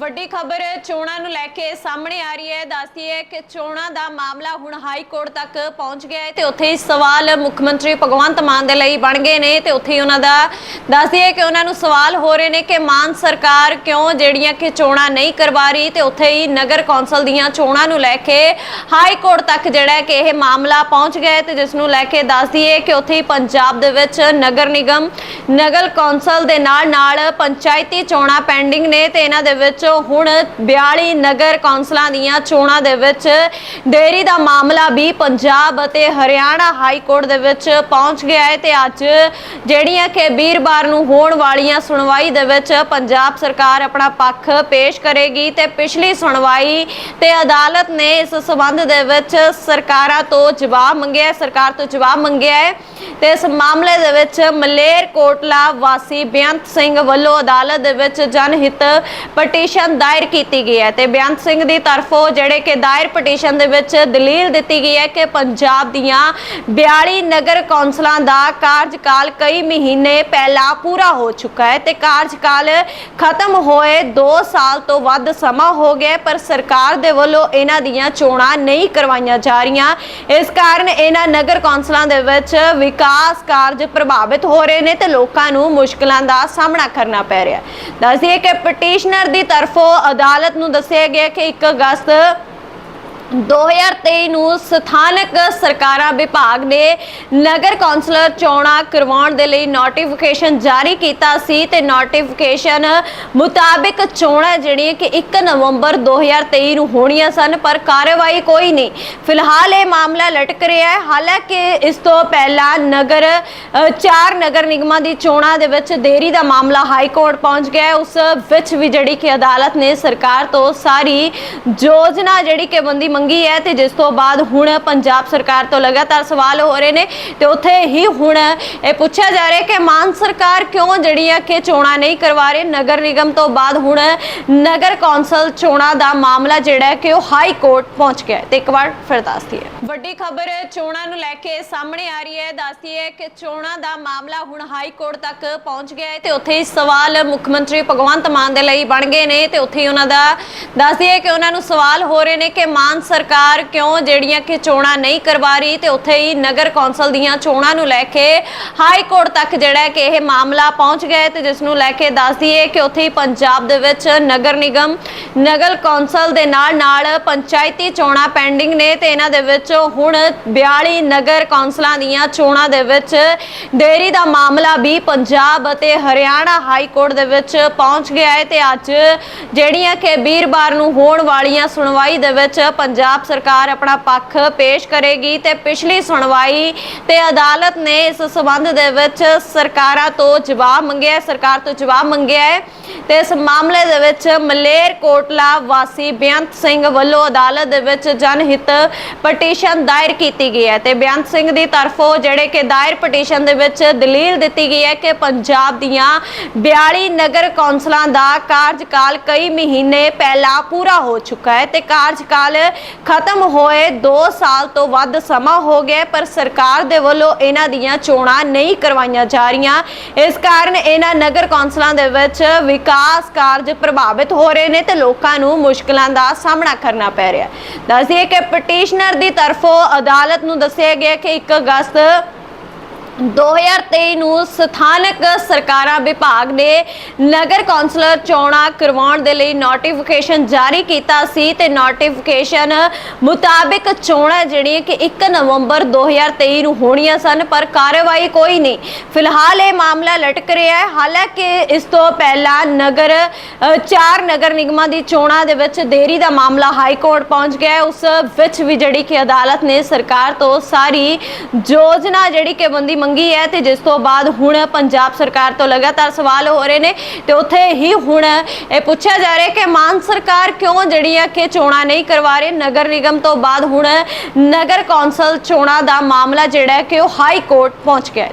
ਵੱਡੀ ਖਬਰ ਚੋਣਾਂ ਨੂੰ ਲੈ ਕੇ ਸਾਹਮਣੇ ਆ ਰਹੀ ਹੈ। ਦੱਸਦੀ ਹੈ ਕਿ ਚੋਣਾਂ ਦਾ ਮਾਮਲਾ ਹੁਣ ਹਾਈ ਕੋਰਟ ਤੱਕ ਪਹੁੰਚ ਗਿਆ ਹੈ ਤੇ ਉੱਥੇ ਹੀ ਸਵਾਲ ਮੁੱਖ ਮੰਤਰੀ ਭਗਵੰਤ ਮਾਨ ਦੇ ਲਈ ਬਣ ਗਏ ਨੇ ਤੇ ਉੱਥੇ ਹੀ ਉਹਨਾਂ ਦਾ ਦੱਸਦੀ ਹੈ ਕਿ ਉਹਨਾਂ ਨੂੰ ਸਵਾਲ ਹੋ ਰਹੇ ਨੇ ਕਿ ਮਾਨ ਸਰਕਾਰ ਕਿਉਂ ਜਿਹੜੀਆਂ ਕਿ ਚੋਣਾਂ ਨਹੀਂ ਕਰਵਾ ਰਹੀ ਤੇ ਉੱਥੇ ਹੀ ਨਗਰ ਕੌਂਸਲ ਦੀਆਂ ਚੋਣਾਂ ਨੂੰ ਲੈ ਕੇ ਹਾਈ ਕੋਰਟ ਤੱਕ ਜਿਹੜਾ ਹੈ ਕਿ ਇਹ ਮਾਮਲਾ ਪਹੁੰਚ ਗਿਆ ਹੈ ਤੇ ਜਿਸ ਨੂੰ ਲੈ ਕੇ ਦੱਸਦੀ ਹੈ ਕਿ ਉੱਥੇ ਹੀ ਪੰਜਾਬ ਦੇ ਵਿੱਚ ਨਗਰ ਨਿਗਮ, ਨਗਰ ਕੌਂਸਲ ਦੇ ਨਾਲ ਨਾਲ ਪੰਚਾਇਤੀ ਚੋਣਾਂ ਪੈਂਡਿੰਗ ਨੇ ਤੇ ਇਹਨਾਂ ਦੇ ਵਿੱਚ ਹੁਣ 42 ਨਗਰ ਕੌਂਸਲਾਂ ਦੀਆਂ ਚੋਣਾਂ ਦੇ ਵਿੱਚ ਦੇਰੀ ਦਾ ਮਾਮਲਾ ਵੀ ਪੰਜਾਬ ਅਤੇ ਹਰਿਆਣਾ ਹਾਈ ਕੋਰਟ ਦੇ ਵਿੱਚ ਪਹੁੰਚ ਗਿਆ ਹੈ ਤੇ ਅੱਜ ਜਿਹੜੀਆਂ ਕਿ ਵੀਰਵਾਰ ਨੂੰ ਹੋਣ ਵਾਲੀਆਂ ਸੁਣਵਾਈ ਦੇ ਵਿੱਚ ਪੰਜਾਬ ਸਰਕਾਰ ਆਪਣਾ ਪੱਖ ਪੇਸ਼ ਕਰੇਗੀ ਤੇ ਪਿਛਲੀ ਸੁਣਵਾਈ ਤੇ ਅਦਾਲਤ ਨੇ ਇਸ ਸਬੰਧ ਦੇ ਵਿੱਚ ਸਰਕਾਰਾਂ ਤੋਂ ਜਵਾਬ ਮੰਗਿਆ ਸਰਕਾਰ ਤੋਂ ਜਵਾਬ ਮੰਗਿਆ ਹੈ ਤੇ ਇਸ ਮਾਮਲੇ ਦੇ ਵਿੱਚ ਮਲੇਰ ਕੋਟਲਾ ਵਾਸੀ ਬੇਅੰਤ ਸਿੰਘ ਵੱਲੋਂ ਅਦਾਲਤ ਦੇ ਵਿੱਚ ਜਨਹਿਤ ਪਟੀਸ਼ਨ ਦਾਇਰ ਕੀਤੀ ਗਈ ਹੈ ਤੇ ਬੇਅੰਤ ਸਿੰਘ ਦੀ ਤਰਫੋਂ ਜਿਹੜੇ ਕਿ ਦਾਇਰ ਪਟੀਸ਼ਨ ਦੇ ਵਿੱਚ ਦਲੀਲ ਦਿੱਤੀ ਗਈ ਹੈ ਕਿ ਪੰਜਾਬ ਦੀਆਂ 42 ਨਗਰ ਕੌਂਸਲਾਂ ਦਾ ਕਾਰਜਕਾਲ ਕਈ ਮਹੀਨੇ ਪਹਿਲਾਂ ਪੂਰਾ ਹੋ ਚੁੱਕਾ ਹੈ ਤੇ ਕਾਰਜਕਾਲ ਖਤਮ ਹੋਏ 2 ਸਾਲ ਤੋਂ ਵੱਧ ਸਮਾਂ ਹੋ ਗਿਆ ਪਰ ਸਰਕਾਰ ਦੇ ਵੱਲੋਂ ਇਹਨਾਂ ਦੀਆਂ ਚੋਣਾਂ ਨਹੀਂ ਕਰਵਾਈਆਂ ਜਾ ਰਹੀਆਂ। ਇਸ ਕਾਰਨ ਇਹਨਾਂ ਨਗਰ ਕੌਂਸਲਾਂ ਦੇ ਵਿੱਚ ਵਿਕਾਸ ਕਾਰਜ ਪ੍ਰਭਾਵਿਤ ਹੋ ਰਹੇ ਨੇ ਤੇ ਲੋਕਾਂ ਨੂੰ ਮੁਸ਼ਕਲਾਂ ਦਾ ਸਾਹਮਣਾ ਕਰਨਾ ਪੈ ਰਿਹਾ ਹੈ। ਦੱਸਦੀਏ ਕਿ ਪਟੀਸ਼ਨਰ ਦੀ ਤਰਫੋਂ ਅਦਾਲਤ ਨੂੰ ਦੱਸਿਆ ਗਿਆ ਕਿ 1 ਅਗਸਤ 2023 ਨੂੰ ਸਥਾਨਕ ਸਰਕਾਰਾਂ ਵਿਭਾਗ ਨੇ ਨਗਰ ਕੌਂਸਲਰ ਚੋਣਾਂ ਕਰਵਾਉਣ ਦੇ ਲਈ ਨੋਟੀਫਿਕੇਸ਼ਨ ਜਾਰੀ ਕੀਤਾ ਸੀ ਤੇ ਨੋਟੀਫਿਕੇਸ਼ਨ ਮੁਤਾਬਿਕ ਚੋਣਾਂ ਜਿਹੜੀਆਂ ਕਿ 1 ਨਵੰਬਰ 2023 ਨੂੰ ਹੋਣੀਆਂ ਸਨ, ਪਰ ਕਾਰਵਾਈ ਕੋਈ ਨਹੀਂ। ਫਿਲਹਾਲ ਇਹ ਮਾਮਲਾ ਲਟਕ ਰਿਹਾ ਹੈ। ਹਾਲਾਂਕਿ ਇਸ ਤੋਂ ਪਹਿਲਾਂ ਨਗਰ ਚਾਰ ਨਗਰ ਨਿਗਮਾਂ ਦੀ ਚੋਣਾਂ ਦੇ ਵਿੱਚ ਦੇਰੀ ਦਾ ਮਾਮਲਾ ਹਾਈ ਕੋਰਟ ਪਹੁੰਚ ਗਿਆ ਉਸ ਵਿੱਚ ਵੀ ਜਿਹੜੀ ਕਿ ਅਦਾਲਤ ਨੇ ਸਰਕਾਰ ਤੋਂ ਸਾਰੀ ਯੋਜਨਾ ਜਿਹੜੀ ਕਿ ਬੰਦੀ ਮੰਗੀ ਹੈ ਤੇ ਜਿਸ ਤੋਂ ਬਾਅਦ ਹੁਣ ਪੰਜਾਬ ਸਰਕਾਰ ਤੋਂ ਲਗਾਤਾਰ ਸਵਾਲ ਹੋ ਰਹੇ ਨੇ ਤੇ ਉੱਥੇ ਹੀ ਹੁਣ ਇਹ ਪੁੱਛਿਆ ਜਾ ਰਿਹਾ ਕਿ ਮਾਨ ਸਰਕਾਰ ਕਿਉਂ ਜਿਹੜੀ ਕਿ ਚੋਣਾਂ ਨਹੀਂ ਕਰਵਾ ਰਹੇ? ਨਗਰ ਨਿਗਮ ਤੋਂ ਬਾਅਦ ਹੁਣ ਨਗਰ ਕੌਂਸਲ ਚੋਣਾਂ ਦਾ ਮਾਮਲਾ ਜਿਹੜਾ ਕਿ ਉਹ ਹਾਈ ਕੋਰਟ ਪਹੁੰਚ ਗਿਆ ਤੇ ਇੱਕ ਵਾਰ ਫਿਰ ਦੱਸਦੀ ਹੈ ਵੱਡੀ ਖਬਰ ਚੋਣਾਂ ਨੂੰ ਲੈ ਕੇ ਸਾਹਮਣੇ ਆ ਰਹੀ ਹੈ। ਦੱਸਦੀ ਹੈ ਕਿ ਚੋਣਾਂ ਦਾ ਮਾਮਲਾ ਹੁਣ ਹਾਈ ਕੋਰਟ ਤੱਕ ਪਹੁੰਚ ਗਿਆ ਹੈ ਤੇ ਉੱਥੇ ਹੀ ਸਵਾਲ ਮੁੱਖ ਮੰਤਰੀ ਭਗਵੰਤ ਮਾਨ ਦੇ ਲਈ ਬਣ ਗਏ ਨੇ ਤੇ ਉੱਥੇ ਹੀ ਉਹਨਾਂ ਦਾ ਦੱਸਦੀ ਹੈ ਕਿ ਉਹਨਾਂ ਨੂੰ ਸਵਾਲ ਹੋ ਰਹੇ ਨੇ ਕਿ ਮਾਨ ਸਰਕਾਰ ਕਿਉਂ ਜਿਹੜੀਆਂ ਕਿ ਚੋਣਾਂ ਨਹੀਂ ਕਰਵਾ ਰਹੀ ਤੇ ਉੱਥੇ ਹੀ ਨਗਰ ਕੌਂਸਲ ਦੀਆਂ ਚੋਣਾਂ ਨੂੰ ਲੈ ਕੇ ਹਾਈ ਕੋਰਟ ਤੱਕ ਜਿਹੜਾ ਕਿ ਇਹ ਮਾਮਲਾ ਪਹੁੰਚ ਗਿਆ ਹੈ ਤੇ ਜਿਸ ਨੂੰ ਲੈ ਕੇ ਦੱਸਦੀ ਹੈ ਕਿ ਉੱਥੇ ਹੀ ਪੰਜਾਬ ਦੇ ਵਿੱਚ ਨਗਰ ਨਿਗਮ, ਨਗਰ ਕੌਂਸਲ ਦੇ ਨਾਲ ਨਾਲ ਪੰਚਾਇਤੀ ਚੋਣਾਂ ਪੈਂਡਿੰਗ ਨੇ ਤੇ ਇਹਨਾਂ ਦੇ ਵਿੱਚ ਹੁਣ 42 ਨਗਰ ਕੌਂਸਲਾਂ ਦੀਆਂ ਚੋਣਾਂ ਦੇ ਵਿੱਚ ਦੇਰੀ ਦਾ ਮਾਮਲਾ ਵੀ ਪੰਜਾਬ ਅਤੇ ਹਰਿਆਣਾ ਹਾਈ ਕੋਰਟ ਦੇ ਵਿੱਚ ਪਹੁੰਚ ਗਿਆ ਹੈ ਤੇ ਅੱਜ ਜਿਹੜੀਆਂ ਕਿ ਵੀਰਵਾਰ ਨੂੰ ਹੋਣ ਵਾਲੀਆਂ ਸੁਣਵਾਈ ਦੇ ਵਿੱਚ ਪੰਜਾਬ ਪੰਜਾਬ ਸਰਕਾਰ ਆਪਣਾ ਪੱਖ ਪੇਸ਼ ਕਰੇਗੀ ਤੇ ਪਿਛਲੀ ਸੁਣਵਾਈ ਤੇ ਅਦਾਲਤ ਨੇ ਇਸ ਸਬੰਧ ਦੇ ਵਿੱਚ ਸਰਕਾਰਾਂ ਤੋਂ ਜਵਾਬ ਮੰਗਿਆ ਹੈ, ਸਰਕਾਰ ਤੋਂ ਜਵਾਬ ਮੰਗਿਆ ਹੈ ਤੇ ਇਸ ਮਾਮਲੇ ਦੇ ਵਿੱਚ ਮਲੇਰ ਕੋਟਲਾ ਵਾਸੀ ਬੇਅੰਤ ਸਿੰਘ ਵੱਲੋਂ ਅਦਾਲਤ ਦੇ ਵਿੱਚ ਜਨਹਿਤ ਪਟੀਸ਼ਨ ਦਾਇਰ ਕੀਤੀ ਗਈ ਹੈ ਤੇ ਬੇਅੰਤ ਸਿੰਘ ਦੀ ਤਰਫੋਂ ਜਿਹੜੇ ਕਿ ਦਾਇਰ ਪਟੀਸ਼ਨ ਦੇ ਵਿੱਚ ਦਲੀਲ ਦਿੱਤੀ ਗਈ ਹੈ ਕਿ ਪੰਜਾਬ ਦੀਆਂ 42 ਨਗਰ ਕੌਂਸਲਾਂ ਦਾ ਕਾਰਜਕਾਲ ਕਈ ਮਹੀਨੇ ਪਹਿਲਾਂ ਪੂਰਾ ਹੋ ਚੁੱਕਾ ਹੈ ਤੇ ਕਾਰਜਕਾਲ ਖਤਮ ਹੋਏ 2 ਸਾਲ ਤੋਂ ਵੱਧ ਸਮਾਂ ਹੋ ਗਿਆ ਪਰ ਸਰਕਾਰ ਦੇ ਵੱਲੋਂ ਇਹਨਾਂ ਦੀਆਂ ਚੋਣਾਂ ਨਹੀਂ ਕਰਵਾਈਆਂ ਜਾ ਰਹੀਆਂ। ਇਸ ਕਾਰਨ ਇਹਨਾਂ ਨਗਰ ਕੌਂਸਲਾਂ ਦੇ ਵਿੱਚ ਵਿਕਾਸ ਕਾਰਜ ਪ੍ਰਭਾਵਿਤ ਹੋ ਰਹੇ ਨੇ ਤੇ ਲੋਕਾਂ ਨੂੰ ਮੁਸ਼ਕਲਾਂ ਦਾ ਸਾਹਮਣਾ ਕਰਨਾ ਪੈ ਰਿਹਾ ਹੈ। ਦੱਸਦੀਏ ਕਿ ਪਟੀਸ਼ਨਰ ਦੀ ਤਰਫੋਂ ਅਦਾਲਤ ਨੂੰ ਦੱਸਿਆ ਗਿਆ ਕਿ 1 ਅਗਸਤ 2023 ਨੂੰ ਸਥਾਨਕ ਸਰਕਾਰਾਂ ਵਿਭਾਗ ਨੇ ਨਗਰ ਕੌਂਸਲਰ ਚੋਣਾਂ ਕਰਵਾਉਣ ਦੇ ਲਈ ਨੋਟੀਫਿਕੇਸ਼ਨ ਜਾਰੀ ਕੀਤਾ ਸੀ ਤੇ ਨੋਟੀਫਿਕੇਸ਼ਨ ਮੁਤਾਬਿਕ ਚੋਣਾਂ ਜਿਹੜੀਆਂ ਕਿ 1 ਨਵੰਬਰ 2023 ਨੂੰ ਹੋਣੀਆਂ ਸਨ, ਪਰ ਕਾਰਵਾਈ ਕੋਈ ਨਹੀਂ। ਫਿਲਹਾਲ ਇਹ ਮਾਮਲਾ ਲਟਕ ਰਿਹਾ ਹੈ। ਹਾਲਾਂਕਿ ਇਸ ਤੋਂ ਪਹਿਲਾਂ ਨਗਰ ਚਾਰ ਨਗਰ ਨਿਗਮਾਂ ਦੀ ਚੋਣਾਂ ਦੇ ਵਿੱਚ ਦੇਰੀ ਦਾ ਮਾਮਲਾ ਹਾਈ ਕੋਰਟ ਪਹੁੰਚ ਗਿਆ ਹੈ। ਉਸ ਵਿੱਚ ਵੀ ਜਿਹੜੀ ਕਿ ਅਦਾਲਤ ਨੇ ਸਰਕਾਰ ਤੋਂ ਸਾਰੀ ਯੋਜਨਾ ਜਿਹੜੀ ਕਿ ਬੰਦੀ ਮੰਗੀ ਹੈ ਤੇ ਜਿਸ ਤੋਂ ਬਾਅਦ ਹੁਣ ਪੰਜਾਬ ਸਰਕਾਰ ਤੋਂ ਲਗਾਤਾਰ ਸਵਾਲ ਹੋ ਰਹੇ ਨੇ ਤੇ ਉੱਥੇ ਹੀ ਹੁਣ ਇਹ ਪੁੱਛਿਆ ਜਾ ਰਿਹਾ ਕਿ ਮਾਨ ਸਰਕਾਰ ਕਿਉਂ ਜਿਹੜੀ ਹੈ ਕਿ ਚੋਣਾਂ ਨਹੀਂ ਕਰਵਾ ਰਹੇ? ਨਗਰ ਨਿਗਮ ਤੋਂ ਬਾਅਦ ਹੁਣ ਨਗਰ ਕੌਂਸਲ ਚੋਣਾਂ ਦਾ ਮਾਮਲਾ ਜਿਹੜਾ ਕਿ ਉਹ ਹਾਈ ਕੋਰਟ ਪਹੁੰਚ ਗਿਆ